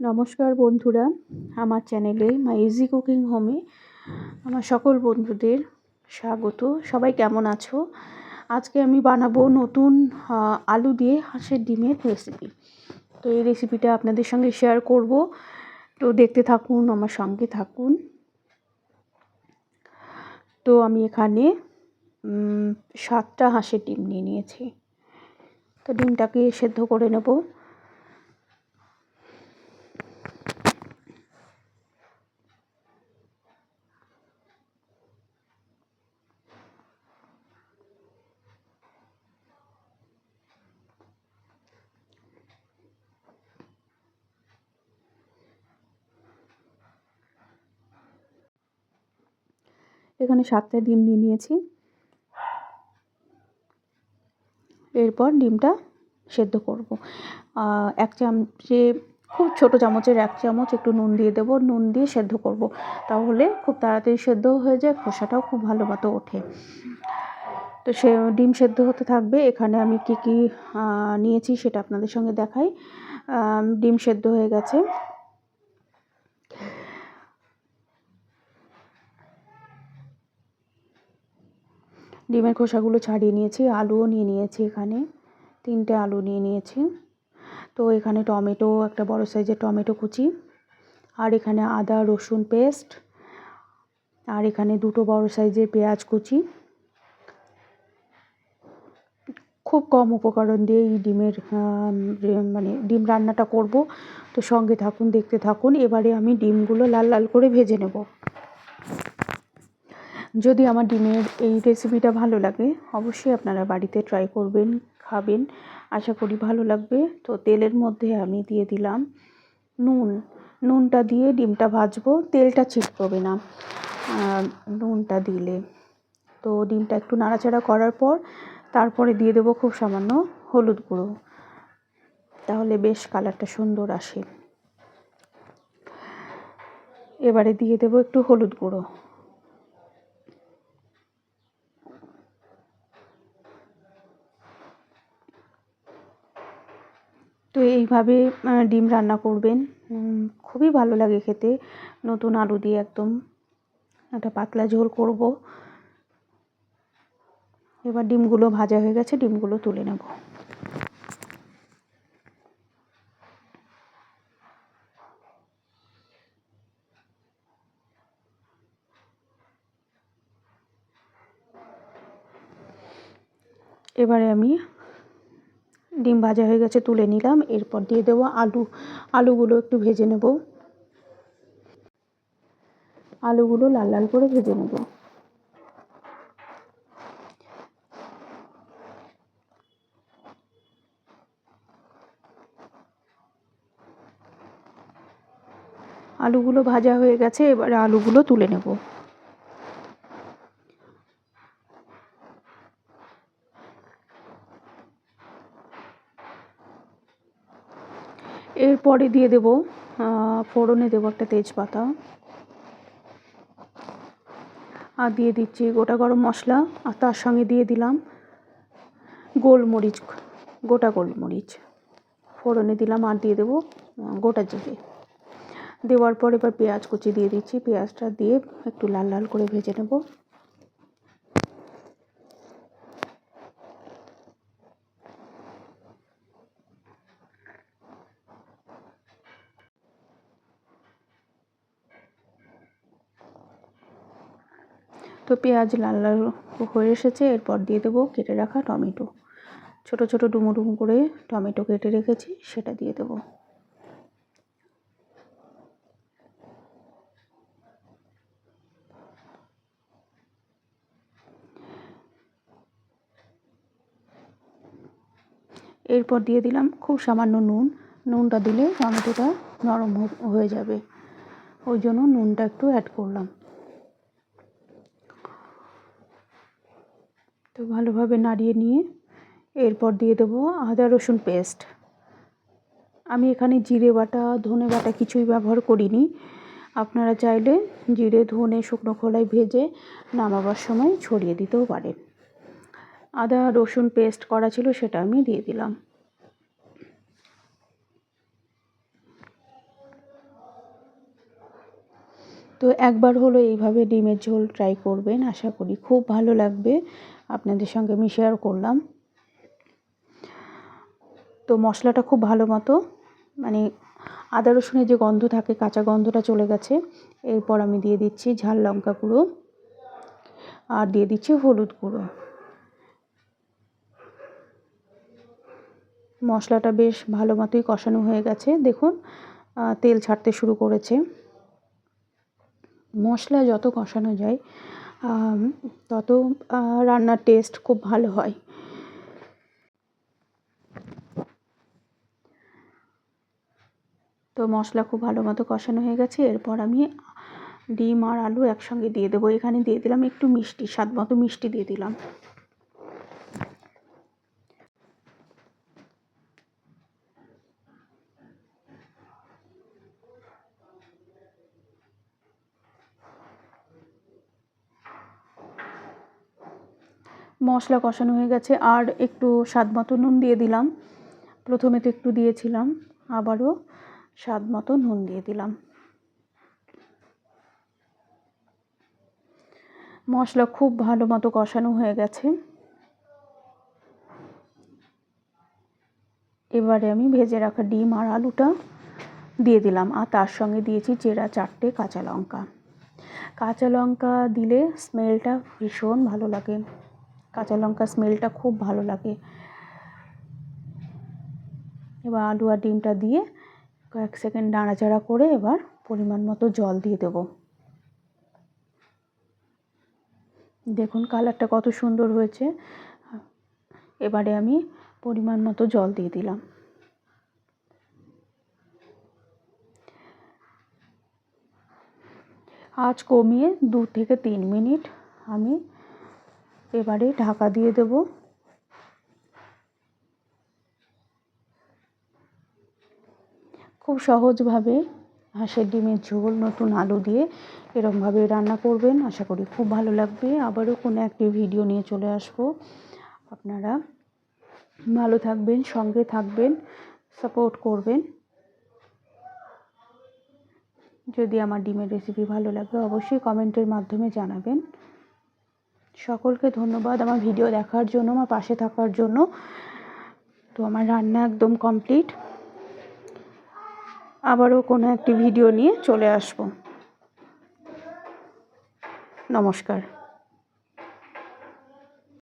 নমস্কার বন্ধুরা, আমার চ্যানেলে মাই ইজি কুকিং হোমে আমার সকল বন্ধুদের স্বাগত। সবাই কেমন আছো? আজকে আমি বানাবো নতুন আলু দিয়ে হাঁসের ডিমের রেসিপি তো এই রেসিপিটা আপনাদের সঙ্গে শেয়ার করব। তো দেখতে থাকুন, আমার সঙ্গে থাকুন। তো আমি এখানে সাতটা হাঁসের ডিম নিয়ে নিয়েছি। তো ডিমটাকে সেদ্ধ করে নেব। এখানে সাতটা ডিম নিয়ে নিয়েছি। এরপর ডিমটা সেদ্ধ করব। এক চামচে, খুব ছোট চামচের এক চামচ একটু নুন দিয়ে দেবো। নুন দিয়ে সেদ্ধ করব। তাহলে খুব তাড়াতাড়ি সেদ্ধ হয়ে যায়, খোসাটাও খুব ভালো মতো ওঠে। তো সে, ডিম সেদ্ধ হতে থাকবে। এখানে আমি কি কি নিয়েছি সেটা আপনাদের সঙ্গে দেখাই। ডিম সেদ্ধ হয়ে গেছে। ডিমের খোসাগুলো ছাড়িয়ে নিয়েছি, আলুও নিয়ে নিয়েছি এখানে, তিনটে আলু নিয়ে নিয়েছি। তো এখানে টমেটো, একটা বড় সাইজের টমেটো কুচি, আর এখানে আদা, রসুন পেস্ট, আর এখানে দুটো বড় সাইজের পেঁয়াজ কুচি। খুব কম উপকরণ দিয়ে এই ডিমের মানে ডিম রান্নাটা করব। তো সঙ্গে থাকুন, দেখতে থাকুন। এবারে আমি ডিমগুলো লাল লাল করে ভেজে নেব। যদি আমার ডিমের এই রেসিপিটা ভালো লাগে, অবশ্যই আপনারা বাড়িতে ট্রাই করবেন, খাবেন। আশা করি ভালো লাগবে। তো তেলের মধ্যে আমি দিয়ে দিলাম নুন। নুনটা দিয়ে ডিমটা ভাজবো, তেলটা ছিটকবে না। নুনটা দিলে। তো ডিমটা একটু নাড়াচাড়া করার পর তারপরে দিয়ে দেবো খুব সামান্য হলুদ গুঁড়ো। তাহলে বেশ কালারটা সুন্দর আসে। এবারে দিয়ে দেবো একটু হলুদ গুঁড়ো। এইভাবে ডিম রান্না করবেন। খুবই ভালো লাগে খেতে। নতুন আলু দিয়ে একদম একটা পাতলা ঝোল করব। এবার ডিমগুলো ভাজা হয়ে গেছে, ডিমগুলো তুলে নেব। এবারে আমি ডিম ভাজা হয়ে গেছে, তুলে নিলাম। এরপর দিয়ে দেবো আলু। আলুগুলো একটু ভেজে নেব। আলুগুলো লাল লাল করে ভেজে নেব। আলুগুলো ভাজা হয়ে গেছে, এবারে আলুগুলো তুলে নেব। এরপরে দিয়ে দেব ফোড়নে দেবো একটা তেজপাতা। আর দিয়ে দিচ্ছি গোটা গরম মশলা, আর তার সঙ্গে দিয়ে দিলাম গোলমরিচ, গোটা গোলমরিচ। ফোড়নে দিলাম আর দিয়ে দেবো গোটা জিরে। দেওয়ার পর এবার পেঁয়াজ কুচি দিয়ে দিচ্ছি, পেঁয়াজটা দিয়ে একটু লাল লাল করে ভেজে নেব। তো পেঁয়াজ লাল লাল হয়ে এসেছে, এরপর দিয়ে দেবো কেটে রাখা টমেটো। ছোট ছোট ডুমো ডুমো করে টমেটো কেটে রেখেছি, সেটা দিয়ে দেবো। এরপর দিয়ে দিলাম খুব সামান্য নুন। নুনটা দিলে টমেটোটা নরম হয়ে যাবে। ওই জন্য নুনটা একটু অ্যাড করলাম। তো ভালোভাবে নাড়িয়ে নিয়ে এরপর দিয়ে দেবো আদা রসুন পেস্ট। আমি এখানে জিরে বাটা, ধনে বাটা কিছুই ব্যবহার করিনি। আপনারা চাইলে জিরে, ধনে, শুকনো খোলায় ভেজে নামাবার সময় ছড়িয়ে দিতেও পারেন। আদা রসুন পেস্ট করা ছিল সেটা আমি দিয়ে দিলাম। তো একবার হলো এইভাবে ডিমের ঝোল ট্রাই করবেন, আশা করি খুব ভালো লাগবে। আপনাদের সঙ্গে আমি শেয়ার করলাম। তো মশলাটা খুব ভালো মতো মানে আদা রসুনের যে গন্ধ থাকে, কাঁচা গন্ধটা চলে গেছে, এরপর আমি দিয়ে দিচ্ছি ঝাল লঙ্কা গুঁড়ো আর দিয়ে দিচ্ছি হলুদ গুঁড়ো। মশলাটা বেশ ভালো মতোই কষানো হয়ে গেছে, দেখুন তেল ছাড়তে শুরু করেছে। মশলা যত কষানো যায় তত রান্নার টেস্ট খুব ভালো হয়। তো মশলা খুব ভালো মতো কষানো হয়ে গেছে। এরপর আমি ডিম আর আলু একসঙ্গে দিয়ে দেবো। এখানে দিয়ে দিলাম একটু মিষ্টি, স্বাদ মতো মিষ্টি দিয়ে দিলাম। মশলা কষানো হয়ে গেছে আর একটু স্বাদ মতো নুন দিয়ে দিলাম। প্রথমে তো একটু দিয়েছিলাম, আবারও স্বাদ মতো নুন দিয়ে দিলাম। মশলা খুব ভালো মতো কষানো হয়ে গেছে। এবারে আমি ভেজে রাখা ডিম আর আলুটা দিয়ে দিলাম আর তার সঙ্গে দিয়েছি চেরা চারটে কাঁচা লঙ্কা। কাঁচা লঙ্কা দিলে স্মেলটা ভীষণ ভালো লাগে। কাঁচা লঙ্কা স্মেলটা খুব ভালো লাগে। এবার আলু আর ডিমটা দিয়ে কয়েক সেকেন্ড নাড়াচাড়া করে এবার পরিমাণ মতো জল দিয়ে দেব। দেখুন কালারটা কত সুন্দর হয়েছে। এবারে আমি পরিমাণ মতো জল দিয়ে দিলাম। আজ কমিয়ে দু থেকে তিন মিনিট আমি এবারে ঢাকা দিয়ে দেব। খুব সহজভাবে হাঁসের ডিমের ঝোল, নতুন আলু দিয়ে এরমভাবে রান্না করবেন। আশা করি খুব ভালো লাগবে। আবারও কোনো একটি ভিডিও নিয়ে চলে আসব। আপনারা ভালো থাকবেন, সঙ্গে থাকবেন, সাপোর্ট করবেন। যদি আমার ডিমের রেসিপি ভালো লাগে, অবশ্যই কমেন্টের মাধ্যমে জানাবেন। সকলকে ধন্যবাদ আমার ভিডিও দেখার জন্য, আমার পাশে থাকার জন্য। তো আমার রান্না একদম কমপ্লিট আবারও কোনো একটি ভিডিও নিয়ে চলে আসব। নমস্কার।